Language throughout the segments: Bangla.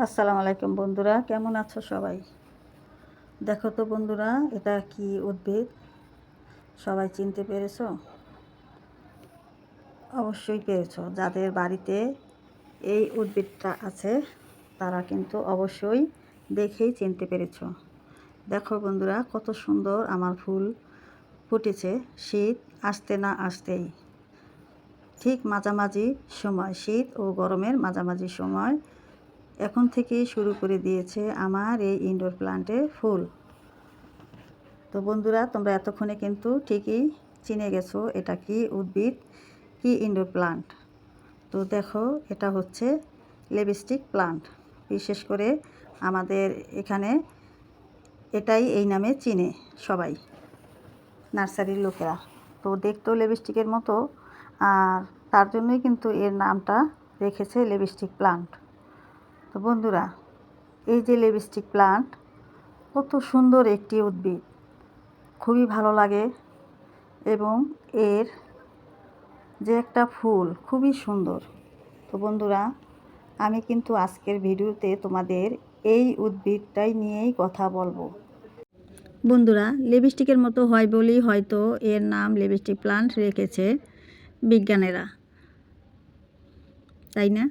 আসসালামু আলাইকুম বন্ধুরা, কেমন আছো সবাই? দেখো তো বন্ধুরা, এটা কি উদ্ভিদ? সবাই চিনতে পেরেছ? অবশ্যই পেরেছ। যাদের বাড়িতে এই উদ্ভিদটা আছে, তারা কিন্তু অবশ্যই দেখেই চিনতে পেরেছ। দেখো বন্ধুরা, কত সুন্দর আমার ফুল ফুটেছে। শীত আসতে না আসতেই। ঠিক মাঝামাঝি সময়, শীত ও গরমের মাঝামাঝি সময় এখন থেকেই শুরু করে দিয়েছে আমার এই ইনডোর প্লান্টে ফুল। তো বন্ধুরা, তোমরা এতক্ষণে কিন্তু ঠিকই চিনে গেছো এটা কি উদ্ভিদ, কি ইনডোর প্লান্ট তো দেখো, এটা হচ্ছে লিপস্টিক প্লান্ট বিশেষ করে আমাদের এখানে এটাই এই নামে চিনে সবাই, নার্সারির লোকেরা। তো দেখতেও লিপস্টিকের মতো, আর তার জন্যই কিন্তু এর নামটা রেখেছে লিপস্টিক প্লান্ট তো বন্ধুরা, এই যে লিপস্টিক প্লান্ট কত সুন্দর একটি উদ্ভিদ। খুবই ভালো লাগে এবং এর যে একটা ফুল, খুবই সুন্দর। তো বন্ধুরা, আমি কিন্তু আজকের ভিডিওতে তোমাদের এই উদ্ভিদটাই নিয়েই কথা বলব। বন্ধুরা লিপস্টিকের মতো হয় বলেই হয়তো এর নাম লিপস্টিক প্লান্ট রেখেছে বিজ্ঞানীরা। তাই না?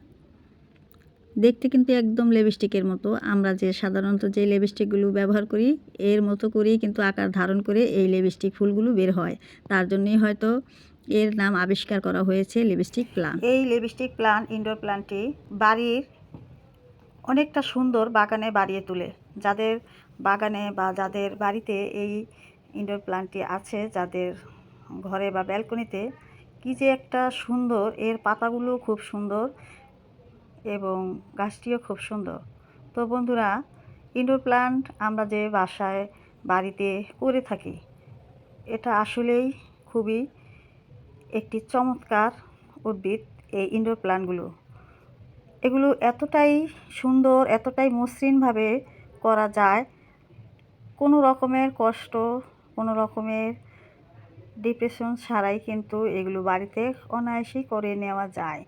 দেখতে কিন্তু একদম লিপস্টিকের মতো। আমরা যে সাধারণত যে লিপস্টিকগুলো ব্যবহার করি, এর মতো করেই কিন্তু আকার ধারণ করে এই লিপস্টিক ফুলগুলো বের হয়। তার জন্যই হয়তো এর নাম আবিষ্কার করা হয়েছে লিপস্টিক প্লান্ট এই লিপস্টিক প্লান্ট ইনডোর প্লান্টটি বাড়ির অনেকটা সুন্দর বাগানে বাড়িয়ে তোলে। যাদের বাগানে বা যাদের বাড়িতে এই ইনডোর প্লান্টটি আছে, যাদের ঘরে বা ব্যালকনিতে কী যে একটা সুন্দর, এর পাতাগুলো খুব সুন্দর। এবং গাছটিও খুব সুন্দর। তো বন্ধুরা ইনডোর প্লান্ট আমরা যে বাসায়, বাড়িতে করে থাকি, এটা আসলেই খুবই একটি চমৎকার উদ্ভিদ এই ইনডোর প্লান্টগুলো এগুলো এতটাই সুন্দর, এতটাই মসৃণভাবে করা যায়, কোনো রকমের কষ্ট, কোনো রকমের ডিপ্রেশন ছাড়াই কিন্তু এগুলো বাড়িতে অনায়াসেই করে নেওয়া যায়।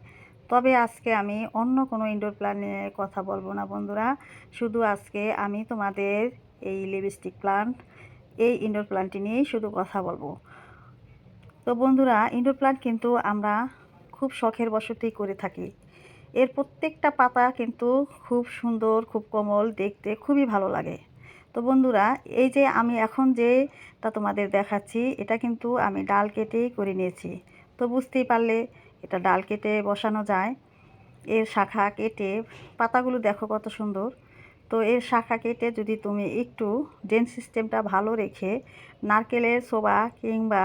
তবে আজকে আমি অন্য কোনো ইনডোর প্ল্যান্ট নিয়ে কথা বলব না, বন্ধুরা। শুধু আজকে আমি তোমাদের এই লিপস্টিক প্লান্ট এই ইনডোর প্লান্টটি নিয়েই শুধু কথা বলব। তো বন্ধুরা ইনডোর প্লান্ট কিন্তু আমরা খুব শখের বসতেই করে থাকি। এর প্রত্যেকটা পাতা কিন্তু খুব সুন্দর, খুব কোমল, দেখতে খুবই ভালো লাগে। তো বন্ধুরা, এই যে আমি এখন যে যেটা তোমাদের দেখাচ্ছি, এটা কিন্তু আমি ডাল কেটেই করে নিয়েছি। তো বুঝতেই পারলে এটা ডাল কেটে বসানো যায়। এর শাখা কেটে, পাতাগুলো দেখো কত সুন্দর। তো এর শাখা কেটে যদি তুমি একটু ড্রেন সিস্টেমটা ভালো রেখে নারকেলের সোবা কিংবা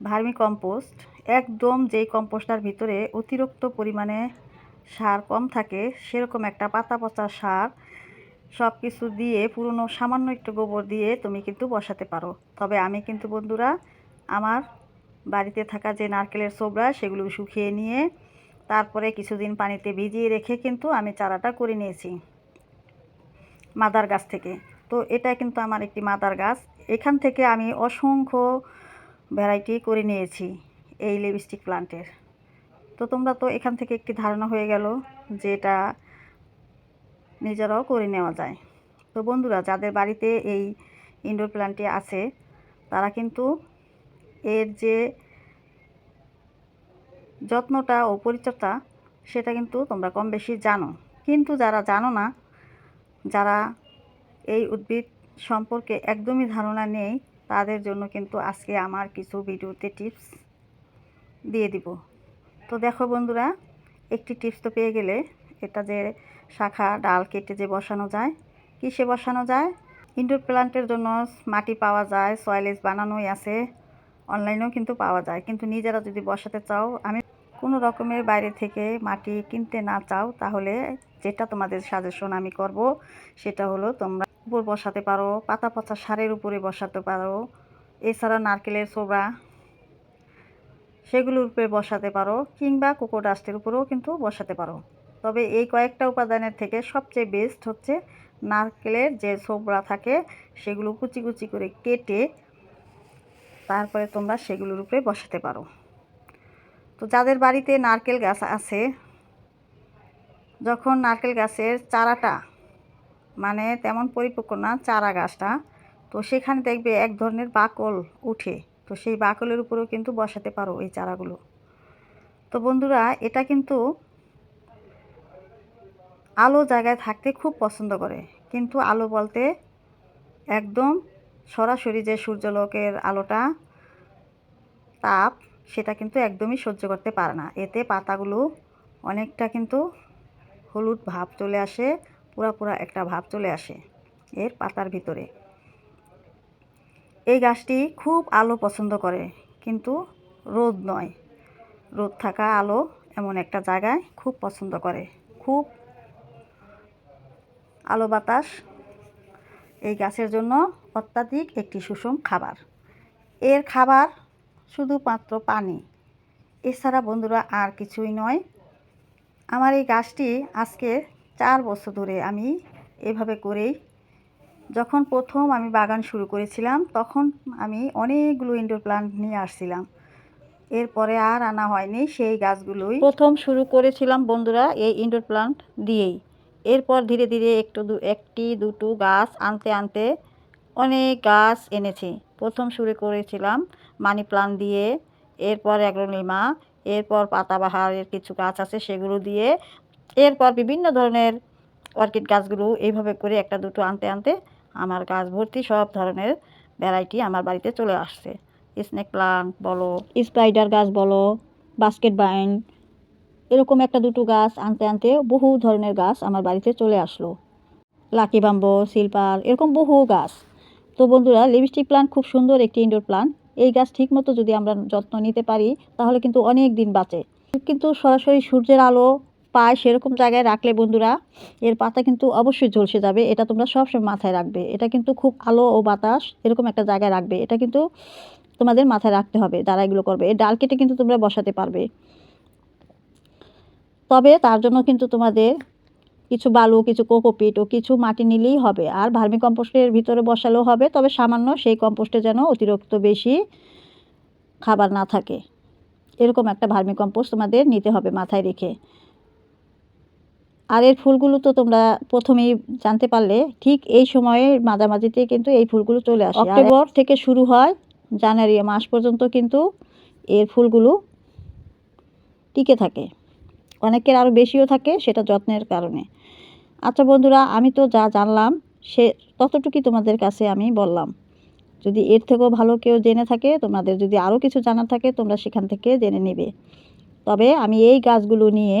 ভার্মি কম্পোস্ট, একদম যেই কম্পোস্টার ভিতরে অতিরিক্ত পরিমাণে সার কম থাকে, সেরকম একটা পাতা পচা সার সব কিছু দিয়ে পুরনো সামান্য একটু গোবর দিয়ে তুমি কিন্তু বসাতে পারো। তবে আমি কিন্তু বন্ধুরা, আমার বাড়িতে থাকা যে নারকেলের সোবরা সেগুলো শুকিয়ে নিয়ে তারপরে কিছুদিন পানিতে ভিজিয়ে রেখে কিন্তু আমি চারাটা করে নিয়েছি মাদার গাছ থেকে। তো এটা কিন্তু আমার একটি মাদার গাছ। এখান থেকে আমি অসংখ্য ভ্যারাইটি করে নিয়েছি এই লিপস্টিক প্লান্টের। তো তোমরা তো এখান থেকে একটি ধারণা হয়ে গেল যে এটা নিজেরাও করে নেওয়া যায়। তো বন্ধুরা, যাদের বাড়িতে এই ইনডোর প্ল্যান্টটি আছে, তারা কিন্তু এর যে যত্নটা ও পরিচর্যা, সেটা কিন্তু তোমরা কম বেশি জানো। কিন্তু যারা জানো না, যারা এই উদ্ভিদ সম্পর্কে একদমই ধারণা নেই, তাদের জন্য কিন্তু আজকে আমার কিছু ভিডিওতে টিপস দিয়ে দিব। তো দেখো বন্ধুরা, একটি টিপস তো পেয়ে গেলে, এটা যে শাখা ডাল কেটে যে বসানো যায়, কিসে বসানো যায়? ইনডোর প্লান্টের জন্য মাটি পাওয়া যায়, সয়েলেজ বানানোই আছে। অনলাইনেও কিন্তু পাওয়া যায়। কিন্তু নিজেরা যদি বসাতে চাও, আমি কোনো রকমের বাইরে থেকে মাটি কিনতে না চাও, তাহলে যেটা তোমাদের সাজেশন আমি করব, সেটা হলো তোমরা উপর বসাতে পারো, পাতা পচা সারের উপরে বসাতে পারো, এছাড়া নারকেলের ছোবড়া সেগুলোর উপরে বসাতে পারো, কিংবা কোকো ডাস্টের উপরেও কিন্তু বসাতে পারো। তবে এই কয়েকটা উপাদানের থেকে সবচেয়ে বেস্ট হচ্ছে নারকেলের যে ছোবড়া থাকে, সেগুলো কুচি কুচি করে কেটে তারপরে তোমরা সেগুলোর উপরে বসাতে পারো। তো যাদের বাড়িতে নারকেল গাছ আছে, যখন নারকেল গাছের চারাটা মানে তেমন পরিপক্ক না চারা গাছটা, তো সেখানে দেখবে এক ধরনের বাকল উঠে। তো সেই বাকলের উপরেও কিন্তু বসাতে পারো এই চারাগুলো। তো বন্ধুরা, এটা কিন্তু আলো জায়গায় থাকতে খুব পছন্দ করে। কিন্তু আলো বলতে একদম সরাসরি যে সূর্যলোকের আলোটা তাপ, সেটা কিন্তু একদমই সহ্য করতে পারে না। এতে পাতাগুলো অনেকটা কিন্তু হলুদ ভাব চলে আসে, পুরা পুরা একটা ভাব চলে আসে এর পাতার ভিতরে। এই গাছটি খুব আলো পছন্দ করে, কিন্তু রোদ নয়। রোদ থাকা আলো এমন একটা জায়গায় খুব পছন্দ করে। খুব আলো বাতাস এই গাছের জন্য অত্যাধিক একটি সুষম খাবার। এর খাবার শুধুমাত্র পানি। এছাড়া বন্ধুরা আর কিছুই নয়। আমার এই গাছটি আজকে চার বছর ধরে আমি এভাবে করেই যখন প্রথম আমি বাগান শুরু করেছিলাম, তখন আমি অনেকগুলো ইনডোর প্লান্ট নিয়ে আসছিলাম। এরপরে আর আনা হয়নি। সেই গাছগুলোই প্রথম শুরু করেছিলাম বন্ধুরা এই ইনডোর প্লান্ট দিয়েই। এরপর ধীরে ধীরে একটু দু, একটি, দুটো গাছ আনতে আনতে অনেক গাছ এনেছি। প্রথম শুরু করেছিলাম মানি প্লান্ট দিয়ে, এরপর অ্যাগ্রোনিমা, এরপর পাতাবাহারের কিছু গাছ আছে সেগুলো দিয়ে, এরপর বিভিন্ন ধরনের অর্কিড গাছগুলো এইভাবে করে একটা, দুটো আনতে আনতে আমার গাছ ভর্তি সব ধরনের ভ্যারাইটি আমার বাড়িতে চলে আসছে। স্নেক প্লান্ট বলো, স্পাইডার গাছ বলো, বাস্কেট বাইন এরকম একটা দুটো গাছ আনতে আনতে বহু ধরনের গাছ আমার বাড়িতে চলে আসলো। লাকি বাম্বো সিলপার এরকম বহু গাছ। তো বন্ধুরা, লিপস্টিক প্লান্ট খুব সুন্দর একটি ইনডোর প্লান্ট এই গাছ ঠিকমতো যদি আমরা যত্ন নিতে পারি, তাহলে কিন্তু অনেক দিন বাঁচে। কিন্তু সরাসরি সূর্যের আলো পায় সেরকম জায়গায় রাখলে বন্ধুরা, এর পাতা কিন্তু অবশ্যই ঝলসে যাবে। এটা তোমরা সবসময় মাথায় রাখবে। এটা কিন্তু খুব আলো ও বাতাস এরকম একটা জায়গায় রাখবে। এটা কিন্তু তোমাদের মাথায় রাখতে হবে, যারা এগুলো করবে। এই ডাল কেটে কিন্তু তোমরা বসাতে পারবে। তবে তার জন্য কিন্তু তোমাদের কিছু বালু কিছু কোকোপিট ও কিছু মাটি নিলেই হবে। আর ভার্মি কম্পোস্টের ভিতরে বসালেও হবে তবে সামান্য সেই কম্পোস্টে যেন অতিরিক্ত বেশি খাবার না থাকে। এরকম একটা ভার্মি কম্পোস্ট তোমাদের নিতে হবে মাথায় রেখে। আর এর ফুলগুলো তো তোমরা প্রথমেই জানতে পারলে ঠিক এই সময়ের মাঝামাঝিতে কিন্তু এই ফুলগুলো চলে আসে। অক্টোবর থেকে শুরু হয় জানুয়ারি মাস পর্যন্ত কিন্তু এর ফুলগুলো টিকে থাকে। অনেকের আরও বেশিও থাকে সেটা যত্নের কারণে। আচ্ছা বন্ধুরা, আমি তো যা জানলাম, সে ততটুকুই তোমাদের কাছে আমি বললাম। যদি এর থেকেও ভালো কেউ জেনে থাকে, তোমাদের যদি আরও কিছু জানার থাকে, তোমরা সেখান থেকে জেনে নেবে। তবে আমি এই গাছগুলো নিয়ে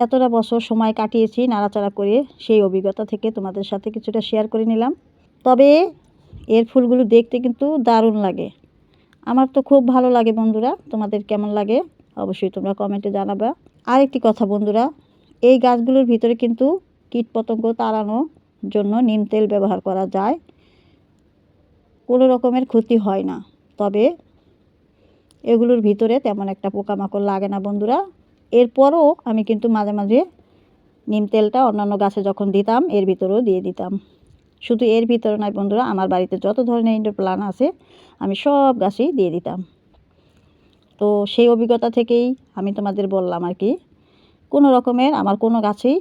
এতটা বছর সময় কাটিয়েছি, নাড়াচাড়া করে সেই অভিজ্ঞতা থেকে তোমাদের সাথে কিছুটা শেয়ার করে নিলাম। তবে এর ফুলগুলো দেখতে কিন্তু দারুণ লাগে। আমার তো খুব ভালো লাগে বন্ধুরা, তোমাদের কেমন লাগে? অবশ্যই তোমরা কমেন্টে জানাবা। আরেকটি কথা বন্ধুরা, এই গাছগুলোর ভিতরে কিন্তু কীটপতঙ্গ তাড়ানোর জন্য নিম তেল ব্যবহার করা যায়। কোনো রকমের ক্ষতি হয় না, তবে এগুলোর ভিতরে তেমন একটা পোকামাকড় লাগে না বন্ধুরা। এরপরও আমি কিন্তু মাঝে মাঝে নিম তেলটা অন্যান্য গাছে যখন দিতাম, এর ভিতরেও দিয়ে দিতাম। শুধু এর ভিতরে নয় বন্ধুরা, আমার বাড়িতে যত ধরনের ইনডোর প্লান আছে, আমি সব গাছেই দিয়ে দিতাম। তো সেই অভিজ্ঞতা থেকেই আমি তোমাদের বললাম আর কি, কোনো রকমের আমার কোনো গাছেই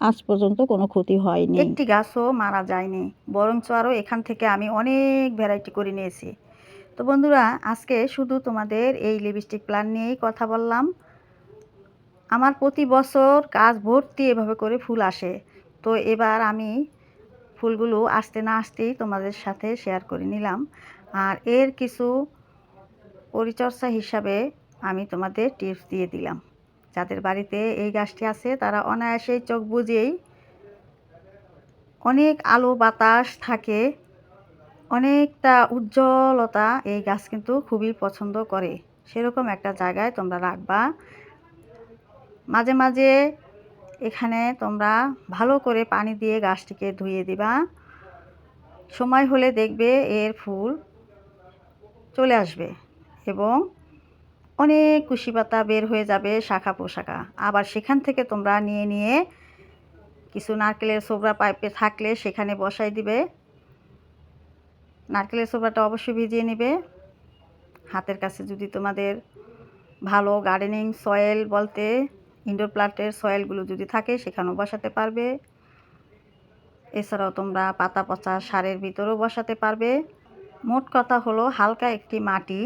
আজ পর্যন্ত কোনো ক্ষতি হয়নি। একটি গাছও মারা যায়নি, বরঞ্চ আরও এখান থেকে আমি অনেক ভ্যারাইটি করে নিয়েছি। তো বন্ধুরা, আজকে শুধু তোমাদের এই লিপস্টিক প্ল্যান নিয়েই কথা বললাম। আমার প্রতি বছর গাছ ভর্তি এভাবে করে ফুল আসে। তো এবার আমি ফুলগুলো আসতে না আসতেই তোমাদের সাথে শেয়ার করে নিলাম। আর এর কিছু পরিচর্যা হিসাবে আমি তোমাদের টিপস দিয়ে দিলাম। যাদের বাড়িতে এই গাছটি আছে, তারা অনায়াসেই চোখ বুঝেই অনেক আলো বাতাস থাকে, অনেকটা উজ্জ্বলতা এই গাছ কিন্তু খুবই পছন্দ করে। সেরকম একটা জায়গায় তোমরা রাখবা। মাঝে মাঝে এখানে তোমরা ভালো করে পানি দিয়ে গাছটিকে ধুয়ে দিবা। সময় হলে দেখবে এর ফুল চলে আসবে। এবং অনেক কুশি পাতা বের হয়ে যাবে শাখা পোশাখা আবার সেখান থেকে তোমরা নিয়ে নিয়ে কিছু নারকেলের সোবরা পাইপে থাকলে সেখানে বসাই দিবে। নারকেলের সোবরাটা অবশ্যই ভিজিয়ে নেবে। হাতের কাছে যদি তোমাদের ভালো গার্ডেনিং সয়েল বলতে ইনডোর প্লান্টের সয়েলগুলো যদি থাকে সেখানেও বসাতে পারবে। এছাড়াও তোমরা পাতা পচা সারের ভিতরেও বসাতে পারবে। মোট কথা হলো হালকা একটি মাটি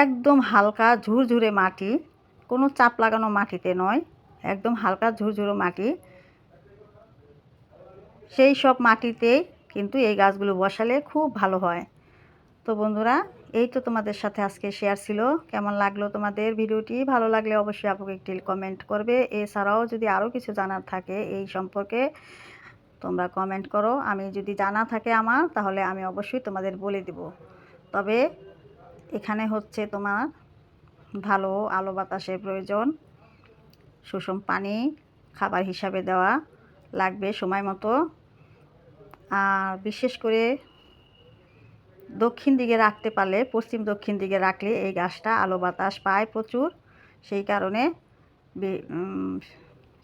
একদম হালকা ঝুরঝুরে মাটি, কোনো চাপ লাগানো মাটিতে নয়, একদম হালকা ঝুরঝুরে মাটি। সেই সব মাটিতেই কিন্তু এই গাছগুলো বসালে খুব ভালো হয়। তো বন্ধুরা, এই তো তোমাদের সাথে আজকে শেয়ার ছিল। কেমন লাগল তোমাদের ভিডিওটি? ভালো লাগলে অবশ্যই আপুকে একটি কমেন্ট করবে। এছাড়াও যদি আরও কিছু জানার থাকে এই সম্পর্কে, তোমরা কমেন্ট করো। আমি যদি জানা থাকে আমার, তাহলে আমি অবশ্যই তোমাদের বলে দেব। তবে এখানে হচ্ছে তোমার ভালো আলো বাতাসের প্রয়োজন, সুষম পানি, খাবার হিসাবে দেওয়া লাগবে সময় মতো। আর বিশেষ করে দক্ষিণ দিকে রাখতে পারলে, পশ্চিম দক্ষিণ দিকে রাখলে এই গাছটা আলো বাতাস পায় প্রচুর। সেই কারণে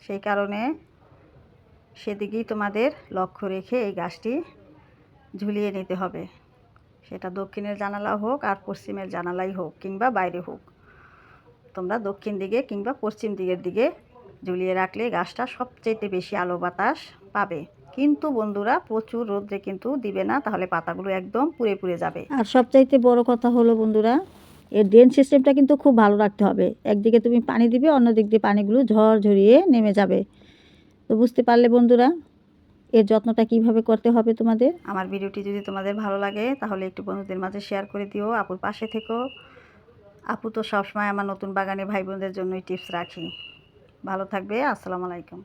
সেই কারণে সেদিকেই তোমাদের লক্ষ্য রেখে এই গাছটি ঝুলিয়ে নিতে হবে। সেটা দক্ষিণের জানালা হোক আর পশ্চিমের জানালাই হোক কিংবা বাইরে হোক। তোমরা দক্ষিণ দিকে কিংবা পশ্চিম দিকের দিকে ঝুলিয়ে রাখলে গাছটা সবচেয়ে বেশি আলো বাতাস পাবে। কিন্তু বন্ধুরা, প্রচুর রোদ্রে কিন্তু দিবে না, তাহলে পাতাগুলো একদম পুড়ে পুড়ে যাবে। আর সবচাইতে বড় কথা হলো বন্ধুরা, এর ড্রেন সিস্টেমটা কিন্তু খুব ভালো রাখতে হবে। একদিকে তুমি পানি দিবে অন্য দিক দিয়ে পানিগুলো ঝড় ঝরিয়ে নেমে যাবে। তো বুঝতে পারলে বন্ধুরা এর যত্নটা কীভাবে করতে হবে তোমাদের? আমার ভিডিওটি যদি তোমাদের ভালো লাগে, তাহলে একটু বন্ধুদের মাঝে শেয়ার করে দিও। আপুর পাশে থেকো। আপু তো সবসময় আমার নতুন বাগানে ভাই বোনদের জন্যই টিপস রাখি। ভালো থাকবে, আসসালামু আলাইকুম।